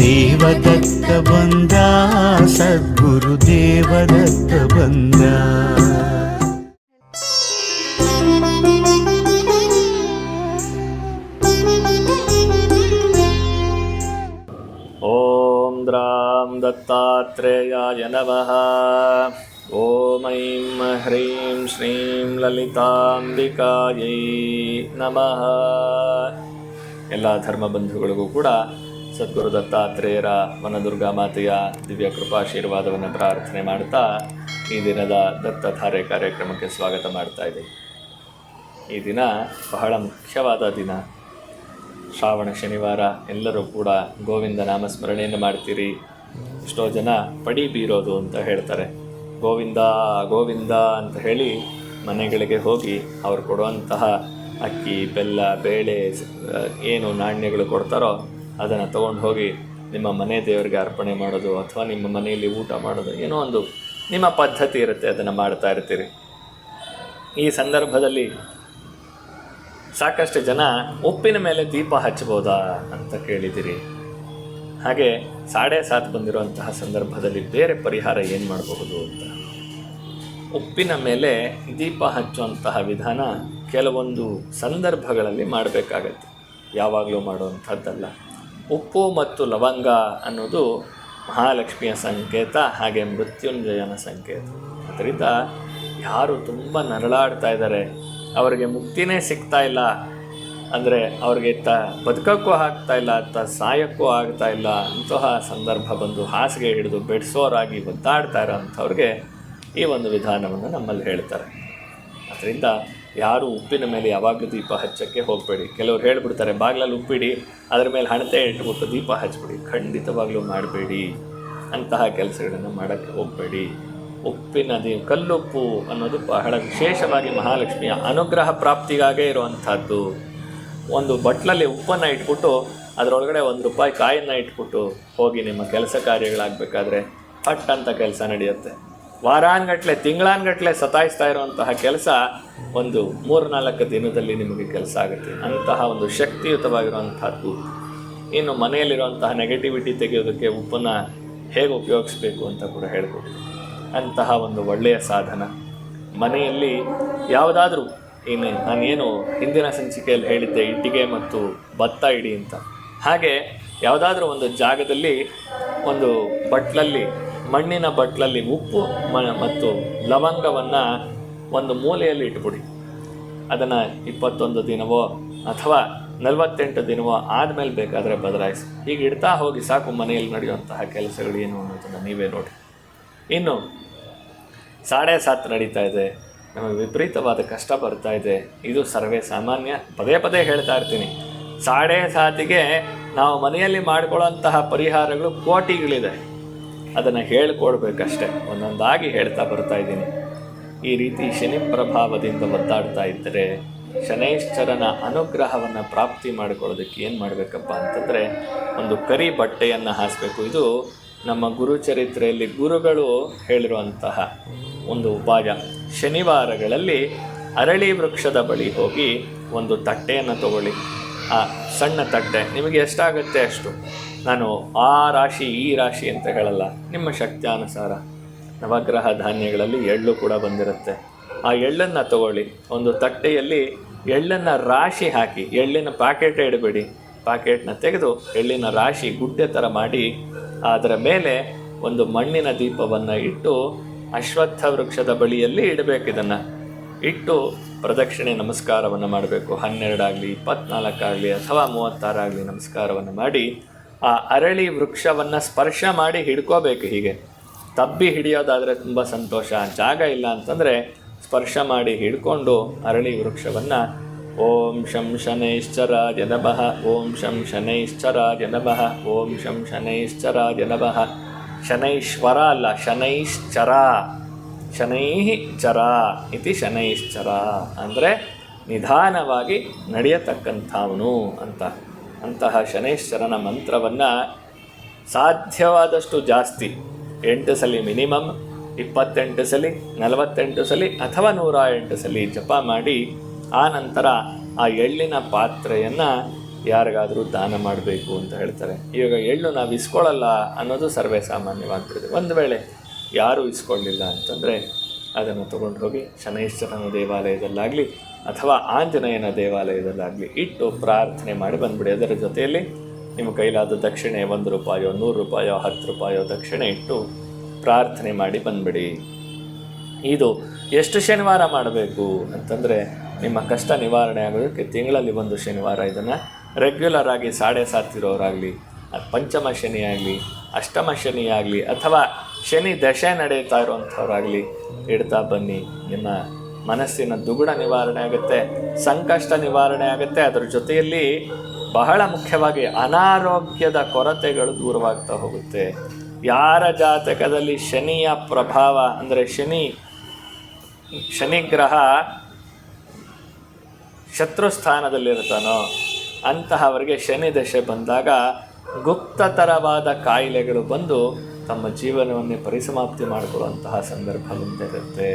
ದೇವದತ್ತ ಬಂದ, ಸದ್ಗುರು ದೇವದತ್ತ ಬಂದ. ಓಂ ರಾಮ್ ದತ್ತಾತ್ರೇಯಾಯ ನಮಃ. ಓಂ ಐಂ ಹ್ರೀಂ ಶ್ರೀಂ ಲಲಿತಾಂಬಿಕಾಯೈ ನಮಃ ಎಲ್ಲ ಧರ್ಮ ಬಂಧುಗಳಿಗೂ ಕೂಡ ಸದ್ಗುರು ದತ್ತಾತ್ರೇಯರ ವನದುರ್ಗಾ ಮಾತೆಯ ದಿವ್ಯ ಕೃಪಾಶೀರ್ವಾದವನ್ನು ಪ್ರಾರ್ಥನೆ ಮಾಡ್ತಾ ಈ ದಿನದ ದತ್ತಧಾರೆ ಕಾರ್ಯಕ್ರಮಕ್ಕೆ ಸ್ವಾಗತ ಮಾಡ್ತಾ ಇದ್ದೀನಿ. ಈ ದಿನ ಬಹಳ ಮುಖ್ಯವಾದ ದಿನ. ಶ್ರಾವಣ, ಶನಿವಾರ ಎಲ್ಲರೂ ಕೂಡ ಗೋವಿಂದ ನಾಮಸ್ಮರಣೆಯನ್ನು ಮಾಡ್ತೀರಿ. ಎಷ್ಟೋ ಜನ ಪಡಿ ಬೀರೋದು ಅಂತ ಹೇಳ್ತಾರೆ. ಗೋವಿಂದ ಗೋವಿಂದ ಅಂತ ಹೇಳಿ ಮನೆಗಳಿಗೆ ಹೋಗಿ ಅವ್ರು ಕೊಡುವಂತಹ ಅಕ್ಕಿ, ಬೆಲ್ಲ, ಬೇಳೆ ಏನು ನಾಣ್ಯಗಳು ಕೊಡ್ತಾರೋ ಅದನ್ನು ತೊಗೊಂಡು ಹೋಗಿ ನಿಮ್ಮ ಮನೆ ದೇವರಿಗೆ ಅರ್ಪಣೆ ಮಾಡೋದು ಅಥವಾ ನಿಮ್ಮ ಮನೆಯಲ್ಲಿ ಊಟ ಮಾಡೋದು ಏನೋ ಒಂದು ನಿಮ್ಮ ಪದ್ಧತಿ ಇರುತ್ತೆ ಅದನ್ನು ಮಾಡ್ತಾ ಇರ್ತೀರಿ. ಈ ಸಂದರ್ಭದಲ್ಲಿ ಸಾಕಷ್ಟು ಜನ ಉಪ್ಪಿನ ಮೇಲೆ ದೀಪ ಹಚ್ಚಬಹುದಾ ಅಂತ ಕೇಳಿದ್ದೀರಿ ಹಾಗೆ ಸಾಡೆ ಸಾತ್ ಬಂದಿರುವಂತಹ ಸಂದರ್ಭದಲ್ಲಿ ಬೇರೆ ಪರಿಹಾರ ಏನು ಮಾಡಬಹುದು ಅಂತ. ಉಪ್ಪಿನ ಮೇಲೆ ದೀಪ ಹಚ್ಚುವಂತಹ ವಿಧಾನ ಕೆಲವೊಂದು ಸಂದರ್ಭಗಳಲ್ಲಿ ಮಾಡಬೇಕಾಗತ್ತೆ. ಯಾವಾಗಲೂ ಮಾಡುವಂಥದ್ದಲ್ಲ. ಉಪ್ಪು ಮತ್ತು ಲವಂಗ ಅನ್ನೋದು ಮಹಾಲಕ್ಷ್ಮಿಯ ಸಂಕೇತ, ಹಾಗೆ ಮೃತ್ಯುಂಜಯನ ಸಂಕೇತ. ಅದರಿಂದ ಯಾರು ತುಂಬ ನರಳಾಡ್ತಾ ಇದ್ದಾರೆ, ಅವರಿಗೆ ಮುಕ್ತಿನೇ ಸಿಗ್ತಾ ಇಲ್ಲ, ಅಂದರೆ ಅವ್ರಿಗೆ ತ ಬದುಕಕ್ಕೂ ಆಗ್ತಾ ಇಲ್ಲ, ತ ಸಾಯಕ್ಕೂ ಆಗ್ತಾ ಇಲ್ಲ ಅಂತಹ ಸಂದರ್ಭ ಬಂದು ಹಾಸಿಗೆ ಹಿಡಿದು ಬೆಡ್ಸೋರಾಗಿ ಒದ್ದಾಡ್ತಾ ಇರೋಂಥವ್ರಿಗೆ ಈ ಒಂದು ವಿಧಾನವನ್ನು ನಮ್ಮಲ್ಲಿ ಹೇಳ್ತಾರೆ. ಅದರಿಂದ ಯಾರು ಉಪ್ಪಿನ ಮೇಲೆ ಯಾವಾಗಲೂ ದೀಪ ಹಚ್ಚಕ್ಕೆ ಹೋಗಬೇಡಿ. ಕೆಲವ್ರು ಹೇಳ್ಬಿಡ್ತಾರೆ, ಬಾಗಿಲಲ್ಲಿ ಉಪ್ಪಿಡಿ, ಅದ್ರ ಮೇಲೆ ಹಣತೆ ಇಟ್ಬಿಟ್ಟು ದೀಪ ಹಚ್ಬಿಡಿ. ಖಂಡಿತವಾಗ್ಲೂ ಮಾಡಬೇಡಿ. ಅಂತಹ ಕೆಲಸಗಳನ್ನು ಮಾಡೋಕ್ಕೆ ಹೋಗಬೇಡಿ. ಉಪ್ಪಿನ ದೀ, ಕಲ್ಲುಪ್ಪು ಅನ್ನೋದು ಬಹಳ ವಿಶೇಷವಾಗಿ ಮಹಾಲಕ್ಷ್ಮಿಯ ಅನುಗ್ರಹ ಪ್ರಾಪ್ತಿಗಾಗೇ ಇರುವಂಥದ್ದು. ಒಂದು ಬಟ್ಲಲ್ಲಿ ಉಪ್ಪನ್ನು ಇಟ್ಬಿಟ್ಟು, ಅದರೊಳಗಡೆ ಒಂದು ರೂಪಾಯಿ ಕಾಯನ್ನು ಇಟ್ಬಿಟ್ಟು ಹೋಗಿ ನಿಮ್ಮ ಕೆಲಸ ಕಾರ್ಯಗಳಾಗಬೇಕಾದ್ರೆ ಪಟ್ ಅಂತ ಕೆಲಸ ನಡೆಯುತ್ತೆ. ವಾರಾನ್ಗಟ್ಲೆ, ತಿಂಗಳಾನ್ಗಟ್ಲೆ ಸತಾಯಿಸ್ತಾ ಇರುವಂತಹ ಕೆಲಸ ಒಂದು ಮೂರು ನಾಲ್ಕು ದಿನದಲ್ಲಿ ನಿಮಗೆ ಕೆಲಸ ಆಗುತ್ತೆ. ಅಂತಹ ಒಂದು ಶಕ್ತಿಯುತವಾಗಿರುವಂಥದ್ದು. ಇನ್ನು ಮನೆಯಲ್ಲಿರುವಂತಹ ನೆಗೆಟಿವಿಟಿ ತೆಗೆಯೋದಕ್ಕೆ ಉಪ್ಪನ್ನು ಹೇಗೆ ಉಪಯೋಗಿಸ್ಬೇಕು ಅಂತ ಕೂಡ ಹೇಳ್ಬೋದು. ಅಂತಹ ಒಂದು ಒಳ್ಳೆಯ ಸಾಧನ. ಮನೆಯಲ್ಲಿ ಯಾವುದಾದ್ರೂ, ಇನ್ನು ನಾನೇನು ಹಿಂದಿನ ಸಂಚಿಕೆಯಲ್ಲಿ ಹೇಳಿದ್ದೆ, ಇಟ್ಟಿಗೆ ಮತ್ತು ಭತ್ತ ಇಡಿ ಅಂತ. ಹಾಗೆ ಯಾವುದಾದ್ರೂ ಒಂದು ಜಾಗದಲ್ಲಿ, ಒಂದು ಬಟ್ಲಲ್ಲಿ ಮಣ್ಣಿನ ಬಟ್ಲಲ್ಲಿ ಉಪ್ಪು ಮತ್ತು ಲವಂಗವನ್ನು ಒಂದು ಮೂಲೆಯಲ್ಲಿ ಇಟ್ಬಿಡಿ. ಅದನ್ನು ಇಪ್ಪತ್ತೊಂದು ದಿನವೋ ಅಥವಾ ನಲವತ್ತೆಂಟು ದಿನವೋ ಆದಮೇಲೆ ಬೇಕಾದರೆ ಬದಲಾಯಿಸಿ. ಹೀಗೆ ಇಡ್ತಾ ಹೋಗಿ ಸಾಕು, ಮನೆಯಲ್ಲಿ ನಡೆಯುವಂತಹ ಕೆಲಸಗಳು ಏನು ಅನ್ನೋದನ್ನು ನೀವೇ ನೋಡಿ. ಇನ್ನು ಸಾಡೆ ಸಾತ್ ನಡೀತಾ ಇದೆ. ನಮಗೆ ವಿಪರೀತವಾದ ಕಷ್ಟ ಬರ್ತಾ ಇದೆ. ಇದು ಸರ್ವೇ ಸಾಮಾನ್ಯ. ಪದೇ ಪದೇ ಹೇಳ್ತಾ ಇರ್ತೀನಿ. ಸಾಡೆ ಸಾತಿಗೆ ನಾವು ಮನೆಯಲ್ಲಿ ಮಾಡಿಕೊಳ್ಳುವಂತಹ ಪರಿಹಾರಗಳು ಕೋಟಿಗಳಿದೆ. ಅದನ್ನು ಹೇಳ್ಕೊಡ್ಬೇಕಷ್ಟೆ. ಒಂದೊಂದಾಗಿ ಹೇಳ್ತಾ ಬರ್ತಾ ಇದ್ದೀನಿ. ಈ ರೀತಿ ಶನಿ ಪ್ರಭಾವದಿಂದ ಒದ್ದಾಡ್ತಾ ಇದ್ದರೆ ಶನೈಶ್ಚರನ ಅನುಗ್ರಹವನ್ನು ಪ್ರಾಪ್ತಿ ಮಾಡಿಕೊಳ್ಳೋದಕ್ಕೆ ಏನು ಮಾಡಬೇಕಪ್ಪ ಅಂತಂದರೆ ಒಂದು ಕರಿ ಬಟ್ಟೆಯನ್ನು ಹಾಸಬೇಕು. ಇದು ನಮ್ಮ ಗುರುಚರಿತ್ರೆಯಲ್ಲಿ ಗುರುಗಳು ಹೇಳಿರುವಂತಹ ಒಂದು ಉಪಾಯ. ಶನಿವಾರಗಳಲ್ಲಿ ಅರಳಿ ವೃಕ್ಷದ ಬಳಿ ಹೋಗಿ ಒಂದು ತಟ್ಟೆಯನ್ನು ತಗೊಳ್ಳಿ. ಆ ಸಣ್ಣ ತಟ್ಟೆ ನಿಮಗೆ ಎಷ್ಟಾಗುತ್ತೆ ಅಷ್ಟು. ನಾನು ಆ ರಾಶಿ, ಈ ರಾಶಿ ಅಂತ ಹೇಳಲ್ಲ. ನಿಮ್ಮ ಶಕ್ತ್ಯಾನುಸಾರ ನವಗ್ರಹ ಧಾನ್ಯಗಳಲ್ಲಿ ಎಳ್ಳು ಕೂಡ ಬಂದಿರುತ್ತೆ. ಆ ಎಳ್ಳನ್ನು ತಗೊಳ್ಳಿ. ಒಂದು ತಟ್ಟೆಯಲ್ಲಿ ಎಳ್ಳನ್ನು ರಾಶಿ ಹಾಕಿ, ಎಳ್ಳಿನ ಪ್ಯಾಕೆಟ್ ಇಡಬೇಡಿ. ಪ್ಯಾಕೆಟ್ನ ತೆಗೆದು ಎಳ್ಳಿನ ರಾಶಿ ಗುಡ್ಡೆ ಥರ ಮಾಡಿ, ಅದರ ಮೇಲೆ ಒಂದು ಮಣ್ಣಿನ ದೀಪವನ್ನು ಇಟ್ಟು ಅಶ್ವತ್ಥ ವೃಕ್ಷದ ಬಳಿಯಲ್ಲಿ ಇಡಬೇಕು ಇದನ್ನು. ಇಟ್ಟು ಪ್ರದಕ್ಷಿಣೆ ನಮಸ್ಕಾರವನ್ನು ಮಾಡಬೇಕು. ಹನ್ನೆರಡಾಗಲಿ, ಇಪ್ಪತ್ನಾಲ್ಕಾಗಲಿ ಅಥವಾ ಮೂವತ್ತಾರಾಗಲಿ ನಮಸ್ಕಾರವನ್ನು ಮಾಡಿ ಆ ಅರಳಿ ವೃಕ್ಷವನ್ನು ಸ್ಪರ್ಶ ಮಾಡಿ ಹಿಡ್ಕೋಬೇಕು ಹೀಗೆ. ತಬ್ಬಿ ಹಿಡಿಯೋದಾದರೆ ತುಂಬ ಸಂತೋಷ. ಜಾಗ ಇಲ್ಲ ಅಂತಂದರೆ ಸ್ಪರ್ಶ ಮಾಡಿ ಹಿಡ್ಕೊಂಡು ಅರಳಿ ವೃಕ್ಷವನ್ನು ಓಂ ಶಂ ಶನೈಶ್ಚರ ನಮಃ. ಓಂ ಶಂ ಶನೈಶ್ಚರ ನಮಃ. ಓಂ ಶಂ ಶನೈಶ್ಚರ ನಮಃ. ಶನೈಶ್ವರ ಅಲ್ಲ, ಶನೈಶ್ಚರ. ಶನೈ ಚರ ಇತಿ ಶನೈಶ್ಚರ. ಅಂದರೆ ನಿಧಾನವಾಗಿ ನಡೆಯತಕ್ಕಂಥವನು ಅಂತ. ಅಂತಹ ಶನೈಶ್ಚರನ ಮಂತ್ರವನ್ನು ಸಾಧ್ಯವಾದಷ್ಟು ಜಾಸ್ತಿ ಎಂಟು ಸಲ ಮಿನಿಮಮ್, ಇಪ್ಪತ್ತೆಂಟು ಸಲ, ನಲವತ್ತೆಂಟು ಸಲ ಅಥವಾ ನೂರ ಎಂಟು ಸಲ ಜಪ ಮಾಡಿ ಆ ನಂತರ ಆ ಎಳ್ಳಿನ ಪಾತ್ರೆಯನ್ನು ಯಾರಿಗಾದರೂ ದಾನ ಮಾಡಬೇಕು ಅಂತ ಹೇಳ್ತಾರೆ. ಇವಾಗ ಎಳ್ಳು ನಾವು ಇಸ್ಕೊಳ್ಳಲ್ಲ ಅನ್ನೋದು ಸರ್ವೇ ಸಾಮಾನ್ಯವಾಗ್ತದೆ ಒಂದು ವೇಳೆ ಯಾರೂ ಇಸ್ಕೊಳ್ಳಿಲ್ಲ ಅಂತಂದರೆ ಅದನ್ನು ತಗೊಂಡು ಹೋಗಿ ಶನೈಶ್ವರನ ದೇವಾಲಯದಲ್ಲಾಗಲಿ ಅಥವಾ ಆಂಜನೇಯನ ದೇವಾಲಯದಲ್ಲಾಗಲಿ ಇಟ್ಟು ಪ್ರಾರ್ಥನೆ ಮಾಡಿ ಬಂದ್ಬಿಡಿ. ಅದರ ಜೊತೆಯಲ್ಲಿ ನಿಮ್ಮ ಕೈಲಾದ ದಕ್ಷಿಣೆ ಒಂದು ರೂಪಾಯೋ, ನೂರು ರೂಪಾಯೋ, ಹತ್ತು ರೂಪಾಯೋ ದಕ್ಷಿಣೆ ಇಟ್ಟು ಪ್ರಾರ್ಥನೆ ಮಾಡಿ ಬಂದ್ಬಿಡಿ. ಇದು ಎಷ್ಟು ಶನಿವಾರ ಮಾಡಬೇಕು ಅಂತಂದರೆ ನಿಮ್ಮ ಕಷ್ಟ ನಿವಾರಣೆ ಆಗೋದಕ್ಕೆ ತಿಂಗಳಲ್ಲಿ ಒಂದು ಶನಿವಾರ ಇದನ್ನು ರೆಗ್ಯುಲರ್ ಆಗಿ ಸಾಡೆ ಸಾತಿರೋರಾಗಲಿ ಪಂಚಮ ಶನಿ ಆಗಲಿ ಅಷ್ಟಮ ಶನಿ ಆಗಲಿ ಅಥವಾ ಶನಿ ದಶೆ ನಡೆಯುತ್ತಾ ಇರುವಂಥವ್ರಾಗಲಿ ಇಡ್ತಾ ಬನ್ನಿ. ನಿಮ್ಮ ಮನಸ್ಸಿನ ದುಗುಡ ನಿವಾರಣೆ ಆಗುತ್ತೆ, ಸಂಕಷ್ಟ ನಿವಾರಣೆ ಆಗುತ್ತೆ. ಅದರ ಜೊತೆಯಲ್ಲಿ ಬಹಳ ಮುಖ್ಯವಾಗಿ ಅನಾರೋಗ್ಯದ ಕೊರತೆಗಳು ದೂರವಾಗ್ತಾ ಹೋಗುತ್ತೆ. ಯಾರ ಜಾತಕದಲ್ಲಿ ಶನಿಯ ಪ್ರಭಾವ ಅಂದರೆ ಶನಿ ಶನಿಗ್ರಹ ಶತ್ರುಸ್ಥಾನದಲ್ಲಿರ್ತಾನೋ ಅಂತಹವರಿಗೆ ಶನಿ ದಶೆ ಬಂದಾಗ ಗುಪ್ತತರವಾದ ಕಾಯಿಲೆಗಳು ಬಂದು ತಮ್ಮ ಜೀವನವನ್ನೇ ಪರಿಸಮಾಪ್ತಿ ಮಾಡಿಕೊಳ್ಳುವಂತಹ ಸಂದರ್ಭ ಮುಂದಿರುತ್ತೆ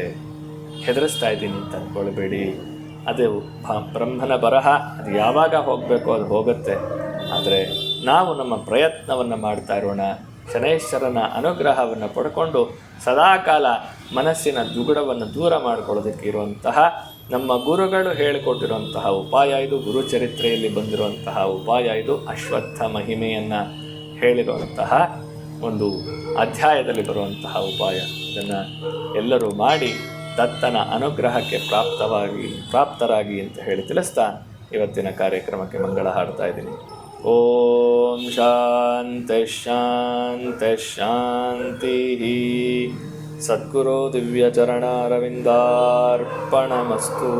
ಹೆದರಿಸ್ತಾ ಇದ್ದೀನಿ ಅಂತ ಅಂದ್ಕೊಳ್ಬೇಡಿ ಅದು ಬ್ರಹ್ಮನ ಬರಹ, ಅದು ಯಾವಾಗ ಹೋಗಬೇಕು ಅದು ಹೋಗುತ್ತೆ. ಆದರೆ ನಾವು ನಮ್ಮ ಪ್ರಯತ್ನವನ್ನು ಮಾಡ್ತಾ ಇರೋಣ. ಶನೇಶ್ವರನ ಅನುಗ್ರಹವನ್ನು ಪಡ್ಕೊಂಡು ಸದಾಕಾಲ ಮನಸ್ಸಿನ ದುಗುಡವನ್ನು ದೂರ ಮಾಡಿಕೊಳ್ಳೋದಕ್ಕೆ ಇರುವಂತಹ, ನಮ್ಮ ಗುರುಗಳು ಹೇಳಿಕೊಟ್ಟಿರುವಂತಹ ಉಪಾಯ ಇದು, ಗುರು ಚರಿತ್ರೆಯಲ್ಲಿ ಬಂದಿರುವಂತಹ ಉಪಾಯ ಇದು, ಅಶ್ವತ್ಥ ಮಹಿಮೆಯನ್ನು ಹೇಳಿರುವಂತಹ ಒಂದು ಅಧ್ಯಾಯದಲ್ಲಿ ಬರುವಂತಹ ಉಪಾಯ. ಇದನ್ನು ಎಲ್ಲರೂ ಮಾಡಿ ದತ್ತನ ಅನುಗ್ರಹಕ್ಕೆ ಪ್ರಾಪ್ತವಾಗಿ, ಪ್ರಾಪ್ತರಾಗಿ ಅಂತ ಹೇಳಿ ತಿಳಿಸ್ತಾ ಇವತ್ತಿನ ಕಾರ್ಯಕ್ರಮಕ್ಕೆ ಮಂಗಳ ಹಾಡ್ತಾ ಇದ್ದೀನಿ. ಓಂ ಶಾಂತಿ ಶಾಂತಿ ಶಾಂತಿ. ಸದ್ಗುರು ದಿವ್ಯಚರಣಾರವಿಂದಾರ್ಪಣಮಸ್ತು